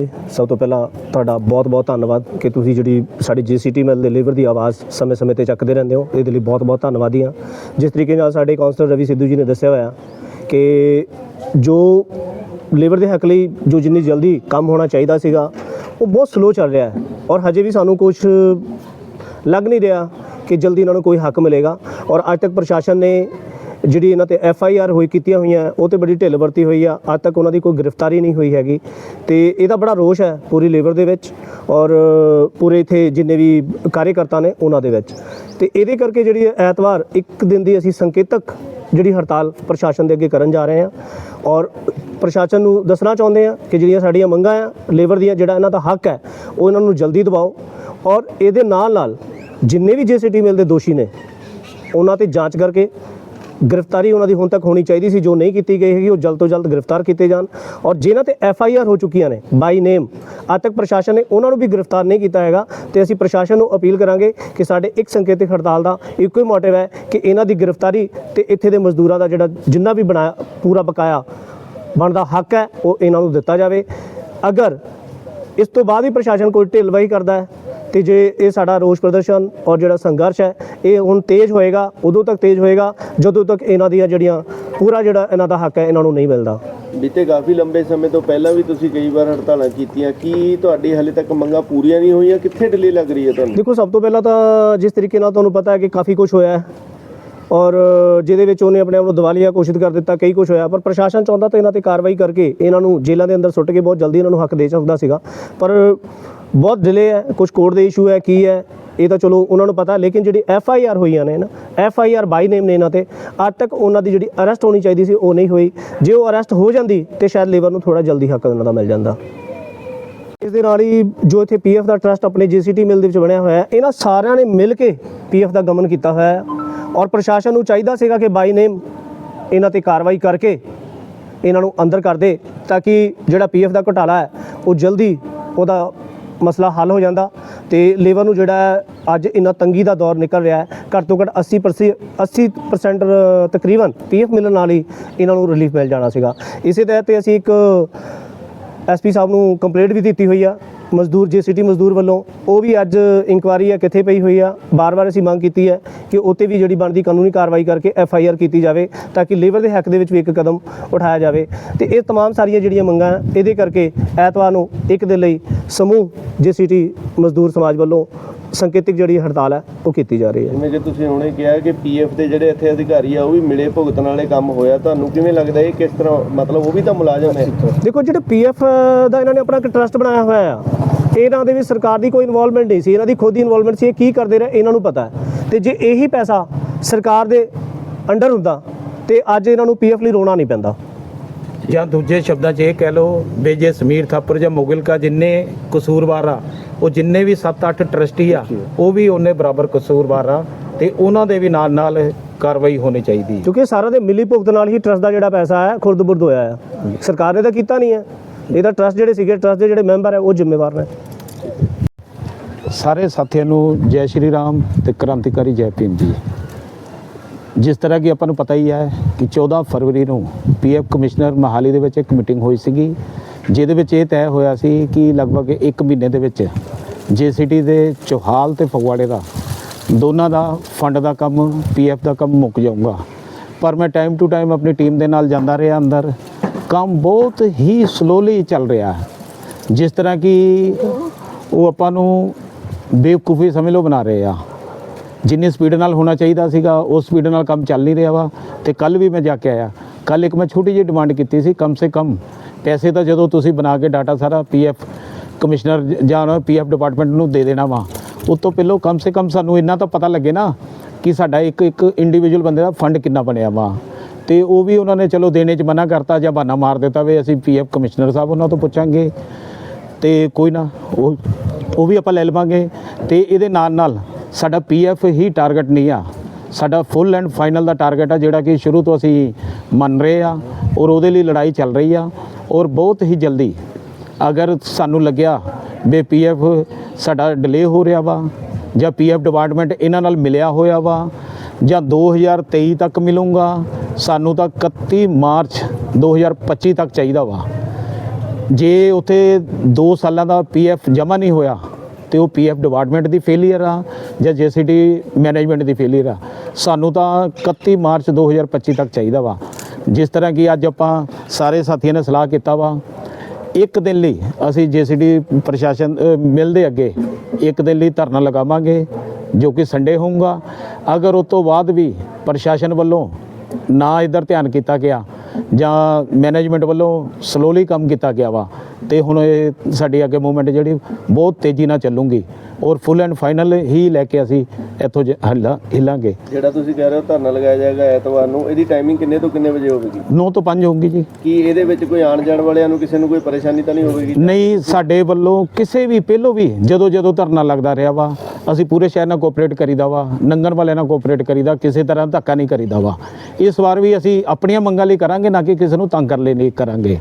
ਜੀ। ਸਭ ਤੋਂ ਪਹਿਲਾਂ ਤੁਹਾਡਾ ਬਹੁਤ-ਬਹੁਤ ਧੰਨਵਾਦ ਕਿ ਤੁਸੀਂ ਜਿਹੜੀ ਸਾਡੀ ਜੀਸੀਟੀ ਮੈਲ ਦੇ ਲੇਵਰ ਦੀ ਆਵਾਜ਼ ਸਮੇਂ-ਸਮੇਂ ਤੇ ਚੱਕਦੇ ਰਹਿੰਦੇ ਹੋ। ਇਹਦੇ ਲਈ ਬਹੁਤ-ਬਹੁਤ ਧੰਨਵਾਦੀ ਹਾਂ। ਜਿਸ ਤਰੀਕੇ ਨਾਲ ਸਾਡੇ ਕਾਉਂਸਲਰ ਰਵੀ ਸਿੱਧੂ ਜੀ ਨੇ ਦੱਸਿਆ ਹੋਇਆ ਕਿ ਜੋ ਲੇਬਰ ਦੇ ਹੱਕ ਲਈ ਜੋ ਜਿੰਨੀ ਜਲਦੀ ਕੰਮ ਹੋਣਾ ਚਾਹੀਦਾ ਸੀਗਾ, ਉਹ ਬਹੁਤ ਸਲੋ ਚੱਲ ਰਿਹਾ ਹੈ ਔਰ ਹਜੇ ਵੀ ਸਾਨੂੰ ਕੁਝ ਲੱਗ ਨਹੀਂ ਰਿਹਾ ਕਿ ਜਲਦੀ ਇਹਨਾਂ ਨੂੰ ਕੋਈ ਹੱਕ ਮਿਲੇਗਾ। ਔਰ ਅੱਜ ਤੱਕ ਪ੍ਰਸ਼ਾਸਨ ਨੇ ਜਿਹੜੀ ਇਹਨਾਂ ਤੇ ਐਫ ਆਈ ਆਰ ਹੋਈ ਕੀਤੀਆਂ ਹੋਈਆਂ, ਉਹ ਤੇ ਬੜੀ ਢਿੱਲ ਵਰਤੀ ਹੋਈ ਆ। ਅੱਜ ਤੱਕ ਉਹਨਾਂ ਦੀ ਕੋਈ ਗ੍ਰਿਫਤਾਰੀ ਨਹੀਂ ਹੋਈ ਹੈਗੀ। ਤੇ ਇਹਦਾ ਬੜਾ ਰੋਸ਼ ਹੈ ਪੂਰੀ ਲੇਬਰ ਦੇ ਵਿੱਚ ਔਰ ਪੂਰੇ ਇਥੇ ਜਿੰਨੇ ਵੀ ਕਾਰਜਕਰਤਾ ਨੇ ਉਹਨਾਂ ਦੇ ਵਿੱਚ। ਤੇ ਇਹਦੇ ਕਰਕੇ ਜਿਹੜੀ ਇਹ ਐਤਵਾਰ, ਇੱਕ ਦਿਨ ਦੀ ਅਸੀਂ ਸੰਕੇਤਕ ਜਿਹੜੀ ਹੜਤਾਲ ਪ੍ਰਸ਼ਾਸਨ ਦੇ ਅੱਗੇ ਕਰਨ ਜਾ ਰਹੇ ਹਾਂ। ਔਰ ਪ੍ਰਸ਼ਾਸਨ ਨੂੰ ਦੱਸਣਾ ਚਾਹੁੰਦੇ ਹਾਂ ਕਿ ਜਿਹੜੀਆਂ ਸਾਡੀਆਂ ਮੰਗਾਂ ਆ, ਲੇਬਰ ਦੀਆਂ ਜਿਹੜਾ ਇਹਨਾਂ ਦਾ ਹੱਕ ਹੈ, ਉਹ ਇਹਨਾਂ ਨੂੰ ਜਲਦੀ ਦਿਵਾਓ। ਔਰ ਇਹਦੇ ਨਾਲ ਨਾਲ ਜਿੰਨੇ ਵੀ ਜੇਸੀਟੀ ਮਿਲ ਦੇ ਦੋਸ਼ੀ ਨੇ, ਉਹਨਾਂ ਤੇ ਜਾਂਚ ਕਰਕੇ ਗ੍ਰਿਫਤਾਰੀ ਉਹਨਾਂ ਦੀ ਹੁਣ ਤੱਕ ਹੋਣੀ ਚਾਹੀਦੀ ਸੀ, ਜੋ ਨਹੀਂ ਕੀਤੀ ਗਈ ਹੈਗੀ, ਉਹ ਜਲਦ ਤੋਂ ਜਲਦ ਗ੍ਰਿਫਤਾਰ ਕੀਤੇ ਜਾਣ। ਔਰ ਜਿਨ੍ਹਾਂ ਤੇ ਐਫ ਆਈ ਆਰ ਹੋ ਚੁੱਕੀਆਂ ਨੇ ਬਾਈ ਨੇਮ ਅੱਜ ਤੱਕ ਪ੍ਰਸ਼ਾਸਨ ਨੇ ਉਹਨਾਂ ਨੂੰ ਵੀ ਗ੍ਰਿਫਤਾਰ ਨਹੀਂ ਕੀਤਾ ਹੈਗਾ ਤੇ ਅਸੀਂ ਪ੍ਰਸ਼ਾਸਨ ਨੂੰ ਅਪੀਲ ਕਰਾਂਗੇ ਕਿ ਸਾਡੇ ਇੱਕ ਸੰਕੇਤਿਕ ਹੜਤਾਲ ਦਾ ਇੱਕੋ ਹੀ ਮੋਟਿਵ ਹੈ ਕਿ ਇਹਨਾਂ ਦੀ ਗ੍ਰਿਫਤਾਰੀ ਤੇ ਇੱਥੇ ਦੇ ਮਜ਼ਦੂਰਾਂ ਦਾ ਜਿਹੜਾ ਜਿੰਨਾ ਵੀ ਬਣਾਇਆ, ਪੂਰਾ ਬਕਾਇਆ ਬਣਦਾ ਹੱਕ ਹੈ, ਉਹ ਇਹਨਾਂ ਨੂੰ ਦਿੱਤਾ ਜਾਵੇ। ਅਗਰ ਇਸ ਤੋਂ ਬਾਅਦ ਹੀ ਪ੍ਰਸ਼ਾਸਨ ਕੋਈ ਢਿੱਲਵਾਈ ਕਰਦਾ ਹੈ ਤੇ ਜੇ ਇਹ ਸਾਡਾ ਰੋਸ ਪ੍ਰਦਰਸ਼ਨ ਔਰ ਜਿਹੜਾ ਸੰਘਰਸ਼ ਹੈ ਇਹ ਹੁਣ ਤੇਜ਼ ਹੋਏਗਾ ਉਦੋਂ ਤੱਕ ਤੇਜ਼ ਹੋਏਗਾ ਜਦੋਂ ਤੱਕ ਇਹਨਾਂ ਦੀਆਂ ਜਿਹੜੀਆਂ ਪੂਰਾ ਜਿਹੜਾ ਇਹਨਾਂ ਦਾ ਹੱਕ ਹੈ ਇਹਨਾਂ ਨੂੰ ਨਹੀਂ ਮਿਲਦਾ। ਬੀਤੇ ਕਾਫੀ ਲੰਬੇ ਸਮੇਂ ਤੋਂ ਪਹਿਲਾਂ ਵੀ ਤੁਸੀਂ ਕਈ ਵਾਰ ਹੜਤਾਲਾਂ ਕੀਤੀਆਂ ਕੀ ਤੁਹਾਡੀ ਹਲੇ ਤੱਕ ਮੰਗਾਂ ਪੂਰੀਆਂ ਨਹੀਂ ਹੋਈਆਂ? ਕਿੱਥੇ ਢਿੱਲੀ ਲੱਗ ਰਹੀ ਹੈ ਤੁਹਾਨੂੰ? ਦੇਖੋ ਸਭ ਤੋਂ ਪਹਿਲਾਂ ਤਾਂ ਜਿਸ ਤਰੀਕੇ ਨਾਲ ਤੁਹਾਨੂੰ ਪਤਾ ਹੈ ਕਿ ਕਾਫੀ ਕੁਝ ਹੋਇਆ ਹੈ ਔਰ ਜਿਹਦੇ ਵਿੱਚ ਉਹਨੇ ਆਪਣੇ ਆਪ ਨੂੰ ਦਿਵਾਲੀਆ ਘੋਸ਼ਿਤ ਕਰ ਦਿੱਤਾ ਕਈ ਕੁਝ ਹੋਇਆ ਪਰ ਪ੍ਰਸ਼ਾਸਨ ਚਾਹੁੰਦਾ ਤਾਂ ਇਹਨਾਂ ਤੇ ਕਾਰਵਾਈ ਕਰਕੇ ਇਹਨਾਂ ਨੂੰ ਜੇਲ੍ਹਾਂ ਦੇ ਅੰਦਰ ਸੁੱਟ ਕੇ ਬਹੁਤ ਜਲਦੀ ਇਹਨਾਂ ਨੂੰ ਹੱਕ ਦੇ ਸਕਦਾ ਸੀਗਾ। ਪਰ ਬਹੁਤ ਡਿਲੇ ਹੈ ਕੁਝ ਕੋਰਟ ਦੇ ਇਸ਼ੂ ਹੈ, ਕੀ ਹੈ, ਇਹ ਤਾਂ ਚਲੋ ਉਹਨਾਂ ਨੂੰ ਪਤਾ, ਲੇਕਿਨ ਜਿਹੜੀ ਐਫ ਆਈ ਆਰ ਹੋਈਆਂ ਨੇ ਨਾ ਐਫ ਆਈ ਆਰ ਬਾਈ ਨੇਮ ਨੇ ਇਹਨਾਂ ਤੇ, ਅੱਜ ਤੱਕ ਉਹਨਾਂ ਦੀ ਜਿਹੜੀ ਅਰੈਸਟ ਹੋਣੀ ਚਾਹੀਦੀ ਸੀ, ਉਹ ਨਹੀਂ ਹੋਈ। ਜੇ ਉਹ ਅਰੈਸਟ ਹੋ ਜਾਂਦੀ, ਤੇ ਸ਼ਾਇਦ ਲੇਬਰ ਨੂੰ ਥੋੜਾ ਜਲਦੀ ਹੱਕ ਉਹਨਾਂ ਦਾ ਮਿਲ ਜਾਂਦਾ। ਇਸ ਦੇ ਨਾਲ ਹੀ ਜੋ ਇੱਥੇ ਪੀਐਫ ਦਾ ਟਰਸਟ ਆਪਣੇ ਜੀਸੀਟੀ ਮਿਲ ਦੇ ਵਿੱਚ ਬਣਿਆ ਹੋਇਆ ਹੈ, ਇਹਨਾਂ ਸਾਰਿਆਂ ਨੇ ਮਿਲ ਕੇ ਪੀਐਫ ਦਾ ਗਮਨ ਕੀਤਾ ਹੋਇਆ ਹੈ। ਔਰ ਪ੍ਰਸ਼ਾਸਨ ਨੂੰ ਚਾਹੀਦਾ ਸੀਗਾ ਕਿ ਬਾਈ ਨੇਮ ਇਹਨਾਂ ਤੇ ਕਾਰਵਾਈ ਕਰਕੇ ਇਹਨਾਂ ਨੂੰ ਅੰਦਰ ਕਰ ਦੇ, ਤਾਂ ਕਿ ਜਿਹੜਾ ਪੀਐਫ ਦਾ ਘੁਟਾਲਾ ਹੈ, ਉਹ ਜਲਦੀ ਉਹਦਾ ਮਸਲਾ ਹੱਲ ਹੋ ਜਾਂਦਾ ਤੇ ਲੇਬਰ ਨੂੰ ਜਿਹੜਾ ਅੱਜ ਇਨਾ ਤੰਗੀ ਦਾ ਦੌਰ ਨਿਕਲ ਰਿਹਾ ਹੈ, ਘੱਟ ਤੋਂ ਘੱਟ 80% 80% ਤਕਰੀਬਨ ਪੀਐਫ ਮਿਲਣ ਨਾਲ ਹੀ ਇਹਨਾਂ ਨੂੰ ਰਿਲੀਫ ਮਿਲ ਜਾਣਾ ਸੀਗਾ। ਇਸੇ ਤਹਿਤ ਅਸੀਂ ਇੱਕ ਐਸਪੀ ਸਾਹਿਬ ਨੂੰ ਕੰਪਲੇਂਟ ਵੀ ਦਿੱਤੀ ਹੋਈ ਆ। ਮਜ਼ਦੂਰ ਜੇ ਸਿਟੀ ਮਜ਼ਦੂਰ ਵੱਲੋਂ ਉਹ ਵੀ ਅੱਜ ਇਨਕੁਆਰੀ ਆ ਕਿੱਥੇ ਪਈ ਹੋਈ ਆ ਬਾਰ-ਬਾਰ ਅਸੀਂ ਮੰਗ ਕੀਤੀ ਹੈ ਕਿ ਉੱਤੇ ਵੀ ਜਿਹੜੀ ਬਣਦੀ ਕਾਨੂੰਨੀ ਕਾਰਵਾਈ ਕਰਕੇ ਐਫ ਆਈ ਆਰ ਕੀਤੀ ਜਾਵੇ ਤਾਂ ਕਿ ਲੇਬਰ ਦੇ ਹੱਕ ਦੇ ਵਿੱਚ ਵੀ ਇੱਕ ਕਦਮ ਉਠਾਇਆ ਜਾਵੇ ਤੇ ਇਹ तमाम ਸਾਰੀਆਂ ਜਿਹੜੀਆਂ ਮੰਗਾਂ ਹੈ, ਇਹਦੇ ਕਰਕੇ ਐਤਵਾਰ ਨੂੰ ਇੱਕ ਦੇ ਲਈ ਸਮੂਹ ਜੇ ਸਿਟੀ ਮਜ਼ਦੂਰ ਸਮਾਜ ਵੱਲੋਂ ਸੰਕੇਤਿਕ ਜਿਹੜੀ ਹੜਤਾਲ ਹੈ ਉਹ ਕੀਤੀ ਜਾ ਰਹੀ ਹੈ ਜਿਵੇਂ ਕਿ ਤੁਸੀਂ ਹੁਣੇ ਕਿਹਾ ਕਿ ਪੀਐਫ ਦੇ ਜਿਹੜੇ ਇੱਥੇ ਅਧਿਕਾਰੀ ਆ ਉਹ ਵੀ ਮਿਲੇ ਭੁਗਤਣ ਵਾਲੇ ਕੰਮ ਹੋਇਆ ਤੁਹਾਨੂੰ ਕਿਵੇਂ ਲੱਗਦਾ ਇਹ ਕਿਸ ਤਰ੍ਹਾਂ ਮਤਲਬ ਉਹ ਵੀ ਤਾਂ ਮੁਲਾਜ਼ਮ ਹੈ ਦੇਖੋ ਜਿਹੜੇ ਪੀਐਫ ਦਾ ਇਹਨਾਂ ਨੇ ਆਪਣਾ ਇੱਕ ਟਰਸਟ ਬਣਾਇਆ ਹੋਇਆ ਆ ਇਹਨਾਂ ਦੇ ਵਿੱਚ ਸਰਕਾਰ ਦੀ ਕੋਈ ਇਨਵੋਲਵਮੈਂਟ ਨਹੀਂ ਸੀ ਇਹਨਾਂ ਦੀ ਖੁਦ ਦੀ ਇਨਵੋਲਵਮੈਂਟ ਸੀ ਇਹ ਕੀ ਕਰਦੇ ਰਹੇ ਇਹਨਾਂ ਨੂੰ ਪਤਾ ਹੈ। ਤੇ ਜੇ ਇਹੀ ਪੈਸਾ ਸਰਕਾਰ ਦੇ ਅੰਡਰ ਹੁੰਦਾ ਤੇ ਅੱਜ ਇਹਨਾਂ ਨੂੰ ਪੀਐਫ ਲਈ ਰੋਣਾ ਨਹੀਂ ਪੈਂਦਾ। ਜਾਂ ਦੂਜੇ ਸ਼ਬਦਾਂ 'ਚ ਇਹ ਕਹਿ ਲਓ ਵੀ ਜੇ ਸਮੀਰ ਥਾਪਰ ਜਾਂ ਮੁਗਲਕਾ ਜਿੰਨੇ ਕਸੂਰਵਾਰ ਆ ਉਹ ਜਿੰਨੇ ਵੀ 7-8 ਟਰਸਟੀ ਆ ਉਹ ਵੀ ਉਹਨੇ ਬਰਾਬਰ ਕਸੂਰਵਾਰ ਆ ਤੇ ਉਹਨਾਂ ਦੇ ਵੀ ਨਾਲ ਨਾਲ ਕਾਰਵਾਈ ਹੋਣੀ ਚਾਹੀਦੀ ਕਿਉਂਕਿ ਸਾਰਾ ਦੇ ਮਿਲੀ ਭੁਗਤ ਨਾਲ ਹੀ ਟਰਸਟ ਦਾ ਜਿਹੜਾ ਪੈਸਾ ਹੈ ਖੁਰਦ-ਬੁਰਦ ਹੋਇਆ ਹੈ ਸਰਕਾਰ ਨੇ ਤਾਂ ਕੀਤਾ ਨਹੀਂ ਹੈ। ਇਹਦਾ ਟਰਸਟ ਜਿਹੜੇ ਸੀਗੇ ਟਰਸਟ ਦੇ ਜਿਹੜੇ ਮੈਂਬਰ ਹੈ ਉਹ ਜ਼ਿੰਮੇਵਾਰ ਨੇ। ਸਾਰੇ ਸਾਥੀਆਂ ਨੂੰ ਜੈ ਸ਼੍ਰੀ ਰਾਮ ਤੇ ਕ੍ਰਾਂਤੀਕਾਰੀ ਜੈ ਭੀਮ ਜੀ। ਜਿਸ ਤਰ੍ਹਾਂ ਕਿ ਆਪਾਂ ਨੂੰ ਪਤਾ ਹੀ ਹੈ ਕਿ 14 ਫਰਵਰੀ ਨੂੰ ਪੀਐਫ ਕਮਿਸ਼ਨਰ ਮਹਾਲੀ ਦੇ ਵਿੱਚ ਇੱਕ ਮੀਟਿੰਗ ਹੋਈ ਸੀਗੀ, ਜਿਹਦੇ ਵਿੱਚ ਇਹ ਤੈਅ ਹੋਇਆ ਸੀ ਕਿ ਲਗਭਗ 1 ਮਹੀਨੇ ਦੇ ਵਿੱਚ ਜੇਸੀਟੀ ਦੇ ਚੋਹਾਲ ਤੇ ਫਗਵਾੜੇ ਦਾ ਦੋਨਾਂ ਦਾ ਫੰਡ ਦਾ ਕੰਮ ਪੀਐਫ ਦਾ ਕੰਮ ਮੁੱਕ ਜਾਊਗਾ। ਪਰ ਮੈਂ ਟਾਈਮ ਟੂ ਟਾਈਮ ਆਪਣੀ ਟੀਮ ਦੇ ਨਾਲ ਜਾਂਦਾ ਰਿਹਾ ਅੰਦਰ। ਕੰਮ ਬਹੁਤ ਹੀ ਸਲੋਲੀ ਚੱਲ ਰਿਹਾ ਹੈ। ਜਿਸ ਤਰ੍ਹਾਂ ਕਿ ਉਹ ਆਪਾਂ ਨੂੰ ਬੇਵਕੂਫੀ ਸਮਝ ਲਓ ਬਣਾ ਰਹੇ ਆ। ਜਿੰਨੀ ਸਪੀਡ ਨਾਲ ਹੋਣਾ ਚਾਹੀਦਾ ਸੀਗਾ, ਉਸ ਸਪੀਡ ਨਾਲ ਕੰਮ ਚੱਲ ਨਹੀਂ ਰਿਹਾ ਵਾ। ਤੇ ਕੱਲ ਵੀ ਮੈਂ ਜਾ ਕੇ ਆਇਆ। ਕੱਲ ਇੱਕ ਮੈਂ ਛੋਟੀ ਜਿਹੀ ਡਿਮਾਂਡ ਕੀਤੀ ਸੀ, ਕਮ ਸੇ ਕਮ ਪੈਸੇ ਤਾਂ ਜਦੋਂ ਤੁਸੀਂ ਬਣਾ ਕੇ ਡਾਟਾ ਸਾਰਾ ਪੀਐਫ ਕਮਿਸ਼ਨਰ ਜਾਂ ਪੀਐਫ ਡਿਪਾਰਟਮੈਂਟ ਨੂੰ ਦੇ ਦੇਣਾ ਵਾ, ਉਸ ਤੋਂ ਪਹਿਲਾਂ ਕਮ ਸੇ ਕਮ ਸਾਨੂੰ ਇੰਨਾ ਤਾਂ ਪਤਾ ਲੱਗੇ ਨਾ ਕਿ ਸਾਡਾ ਇੱਕ ਇੱਕ ਇੰਡੀਵਿਜੂਅਲ ਬੰਦੇ ਦਾ ਫੰਡ ਕਿੰਨਾ ਬਣਿਆ ਵਾ। ਤੇ ਉਹ ਵੀ ਉਹਨਾਂ ਨੇ ਚਲੋ ਦੇਣੇ 'ਚ ਮਨਾ ਕਰਤਾ ਜਾਂ ਬਹਾਨਾ ਮਾਰ ਦਿੱਤਾ ਵੀ ਅਸੀਂ ਪੀਐਫ ਕਮਿਸ਼ਨਰ ਸਾਹਿਬ ਉਹਨਾਂ ਤੋਂ ਪੁੱਛਾਂਗੇ ਤੇ ਕੋਈ ਨਾ, ਉਹ ਉਹ ਵੀ ਆਪਾਂ ਲੈ ਲਵਾਂਗੇ ਤੇ ਇਹਦੇ ਨਾਲ ਨਾਲ ਸਾਡਾ ਪੀਐਫ ਹੀ ਟਾਰਗੇਟ ਨਹੀਂ ਆ, ਸਾਡਾ ਫੁੱਲ ਐਂਡ ਫਾਈਨਲ ਦਾ ਟਾਰਗੇਟ ਆ ਜਿਹੜਾ ਕਿ ਸ਼ੁਰੂ ਤੋਂ ਅਸੀਂ ਮੰਨ ਰਹੇ ਆ ਔਰ ਉਹਦੇ ਲਈ ਲੜਾਈ ਚੱਲ ਰਹੀ ਆ ਔਰ ਬਹੁਤ ਹੀ ਜਲਦੀ ਅਗਰ ਸਾਨੂੰ ਲੱਗਿਆ ਵੀ ਪੀਐਫ ਸਾਡਾ ਡਿਲੇ ਹੋ ਰਿਹਾ ਵਾ ਜਾਂ ਪੀਐਫ ਡਿਪਾਰਟਮੈਂਟ ਇਹਨਾਂ ਨਾਲ ਮਿਲਿਆ ਹੋਇਆ ਵਾ ਜਾਂ 2023 ਤੱਕ ਮਿਲੂੰਗਾ ਸਾਨੂੰ ਤਾਂ 31 ਮਾਰਚ 2025 ਤੱਕ ਚਾਹੀਦਾ ਵਾ। ਜੇ ਉੱਥੇ 2 ਸਾਲਾਂ ਦਾ ਪੀਐਫ ਜਮ੍ਹਾਂ ਨਹੀਂ ਹੋਇਆ ਤੇ ਉਹ ਪੀਐਫ ਡਿਪਾਰਟਮੈਂਟ ਦੀ ਫੇਲਿਅਰ ਆ ਜਾਂ ਜੀਸੀਟੀ ਮੈਨੇਜਮੈਂਟ ਦੀ ਫੇਲਿਅਰ ਆ ਸਾਨੂੰ ਤਾਂ 31 ਮਾਰਚ 2025 ਤੱਕ ਚਾਹੀਦਾ ਵਾ। ਜਿਸ ਤਰ੍ਹਾਂ ਕਿ ਅੱਜ ਆਪਾਂ ਸਾਰੇ ਸਾਥੀਆਂ ਨੇ ਸਲਾਹ ਕੀਤਾ ਵਾ ਇੱਕ ਦਿਨ ਲਈ ਅਸੀਂ ਜੀਸੀਡੀ ਪ੍ਰਸ਼ਾਸਨ ਅ, ਮਿਲ ਦੇ ਅੱਗੇ ਇੱਕ ਦਿਨ ਲਈ ਧਰਨਾ ਲਗਾਵਾਂਗੇ ਜੋ ਕਿ ਸੰਡੇ ਹੋਊਗਾ। ਅਗਰ ਉਸ ਤੋਂ ਬਾਅਦ ਵੀ ਪ੍ਰਸ਼ਾਸਨ ਵੱਲੋਂ ਨਾ ਇਧਰ ਧਿਆਨ ਕੀਤਾ ਗਿਆ ਜਾਂ ਮੈਨੇਜਮੈਂਟ ਵੱਲੋਂ ਸਲੋਲੀ ਕੰਮ ਕੀਤਾ ਗਿਆ ਵਾ, ਤੇ ਹੁਣ ਇਹ ਸਾਡੀ ਅੱਗੇ ਮੂਵਮੈਂਟ ਜਿਹੜੀ ਬਹੁਤ ਤੇਜ਼ੀ ਨਾਲ ਚੱਲੂਗੀ ਔਰ ਫੁੱਲ ਐਂਡ ਫਾਈਨਲ ਹੀ ਲੈ ਕੇ ਅਸੀਂ ਇੱਥੋਂ ਜ- ਹੱਲਾ ਹਿੱਲਾਂਗੇ। ਜਿਹੜਾ ਤੁਸੀਂ ਕਹਿ ਰਹੇ ਹੋ ਧਰਨਾ ਲਗਾਇਆ ਜਾਏਗਾ ਐਤਵਾਰ ਨੂੰ ਇਹਦੀ ਟਾਈਮਿੰਗ ਕਿੰਨੇ ਤੋਂ ਕਿੰਨੇ ਵਜੇ ਹੋਵੇਗੀ? 9 ਤੋਂ 5 ਹੋਊਗੀ ਜੀ। ਕੀ ਇਹਦੇ ਵਿੱਚ ਕੋਈ ਆਣ ਜਾਣ ਵਾਲਿਆਂ ਨੂੰ ਕਿਸੇ ਨੂੰ ਕੋਈ ਪਰੇਸ਼ਾਨੀ ਤਾਂ ਨਹੀਂ ਹੋਵੇਗੀ? ਨਹੀਂ ਸਾਡੇ ਵੱਲੋਂ ਕਿਸੇ ਵੀ ਪਹਿਲੋਂ ਵੀ ਜਦੋਂ ਜਦੋਂ ਧਰਨਾ ਲੱਗਦਾ ਰਿਹਾ ਵਾ ਅਸੀਂ ਪੂਰੇ ਸ਼ਹਿਰ ਨਾਲ ਕੋਆਪਰੇਟ ਕਰੀਦਾ ਵਾ ਨੰਗਨ ਵਾਲਿਆਂ ਨਾਲ ਕੋਆਪਰੇਟ ਕਰੀਦਾ ਕਿਸੇ ਤਰ੍ਹਾਂ ਧੱਕਾ ਨਹੀਂ ਕਰੀਦਾ ਵਾ। ਇਸ ਵਾਰ ਵੀ ਅਸੀਂ ਆਪਣੀਆਂ ਮੰਗਾਂ ਲਈ ਕਰਾਂਗੇ ਨਾ ਕਿ ਕਿਸੇ ਨੂੰ ਤੰਗ ਕਰਨ ਲਈ ਨਹੀਂ ਕਰਾਂਗੇ।